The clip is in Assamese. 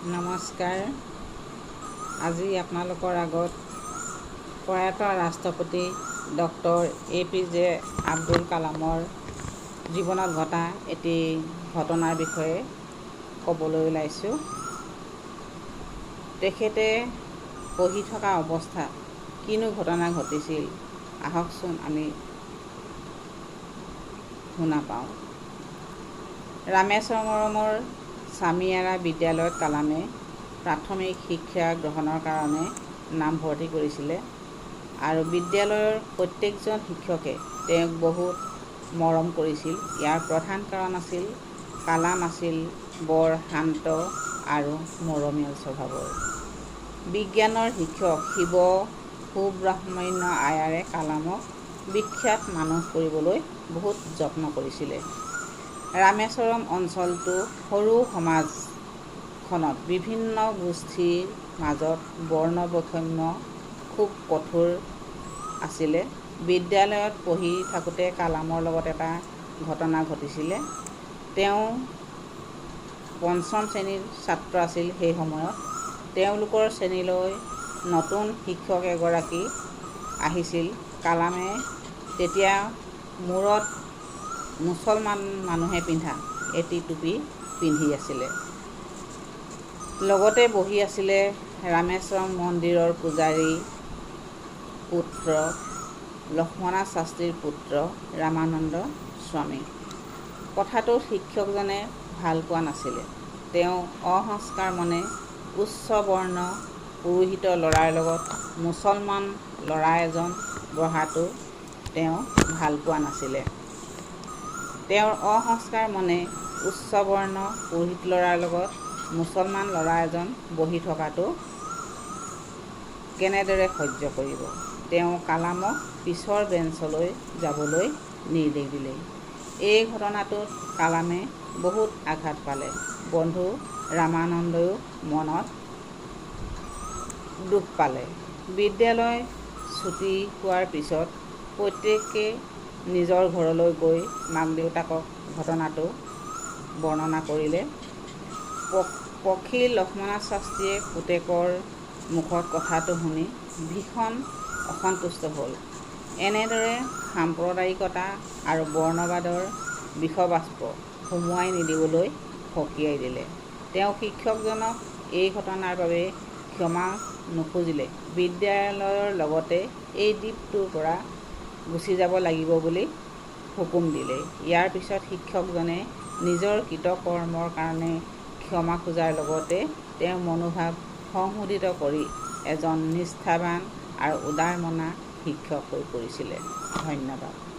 নমস্কাৰ। আজি আপোনালোকৰ আগত প্ৰয়াত ৰাষ্ট্ৰপতি doctor A P J Abdul কালামৰ জীৱনত ঘটা এটি ঘটনাৰ বিষয়ে ক'বলৈ ওলাইছোঁ। তেখেতে পঢ়ি থকা অৱস্থাত কিনো ঘটনা ঘটিছিল আহকচোন আমি শুনা পাওঁ। ৰামেশ্বৰমৰ স্বামীয়াৰা বিদ্যালয়ত কালামে প্ৰাথমিক শিক্ষা গ্ৰহণৰ কাৰণে নামভৰ্তি কৰিছিলে আৰু বিদ্যালয়ৰ প্ৰত্যেকজন শিক্ষকে তেওঁক বহুত মৰম কৰিছিল। ইয়াৰ প্ৰধান কাৰণ আছিল কালাম আছিল বৰ শান্ত আৰু মৰমীয়াল স্বভাৱৰ। বিজ্ঞানৰ শিক্ষক শিৱ সুব্ৰহ্মণ্য আয়াৰে কালামক বিখ্যাত মানুহ কৰিবলৈ বহুত যত্ন কৰিছিলে। ৰামেশ্বৰম অঞ্চলটো সৰু সমাজখনত বিভিন্ন গোষ্ঠীৰ মাজত বৰ্ণ বৈষম্য খুব কঠোৰ আছিলে। বিদ্যালয়ত পঢ়ি থাকোঁতে কালামৰ লগত এটা ঘটনা ঘটিছিলে। তেওঁ পঞ্চম শ্ৰেণীৰ ছাত্ৰ আছিল সেই সময়ত। তেওঁলোকৰ শ্ৰেণীলৈ নতুন শিক্ষক এগৰাকী আহিছিল। কালামে তেতিয়া মূৰত মুছলমান মানুহে পিন্ধা এটি টুপি পিন্ধি আছিলে। লগতে বহি আছিলে ৰামেশ্বৰম মন্দিৰৰ পূজাৰী পুত্ৰ লক্ষ্মণা শাস্ত্ৰীৰ পুত্ৰ ৰামানন্দ স্বামী। কথাটোত শিক্ষকজনে ভাল পোৱা নাছিলে। তেওঁ অসংস্কাৰ মনে উচ্চ বৰ্ণ পুৰোহিত ল'ৰাৰ লগত মুছলমান ল'ৰা এজন বহাটো তেওঁ ভাল পোৱা নাছিলে। তেওঁৰ অসংস্কাৰ মনে উচ্চ বৰ্ণ পুৰোহিত ল'ৰাৰ লগত মুছলমান ল'ৰা এজন বহি থকাটো কেনেদৰে সহ্য কৰিব? তেওঁ কালামক পিছৰ বেঞ্চলৈ যাবলৈ নিৰ্দেশ দিলে এই ঘটনাটোত কালামে বহুত আঘাত পালে। বন্ধু ৰামানন্দয়ো মনত দুখ পালে। বিদ্যালয় ছুটি হোৱাৰ পিছত প্ৰত্যেকে নিজৰ ঘৰলৈ গৈ মাক দেউতাকক ঘটনাটো বৰ্ণনা কৰিলে। পক্ষী লক্ষ্মণা শাস্ত্ৰীয়ে পুতেকৰ মুখত কথাটো শুনি ভীষণ অসন্তুষ্ট হ'ল। এনেদৰে সাম্প্ৰদায়িকতা আৰু বৰ্ণবাদৰ বিষবাষ্প সুমুৱাই নিদিবলৈ সকীয়াই দিলে। তেওঁ শিক্ষকজনক এই ঘটনাৰ বাবে ক্ষমা নুখুজিলে। বিদ্যালয়ৰ লগতে এই দ্বীপটোৰ পৰা গুচি যাব লাগিব বুলি হুকুম দিলে। ইয়াৰ পিছত শিক্ষকজনে নিজৰ কৃতকৰ্মৰ কাৰণে ক্ষমা খোজাৰ লগতে তেওঁৰ মনোভাৱ সংশোধিত কৰি এজন নিষ্ঠাৱান আৰু উদাৰমনা শিক্ষক হৈ পৰিছিলে। ধন্যবাদ।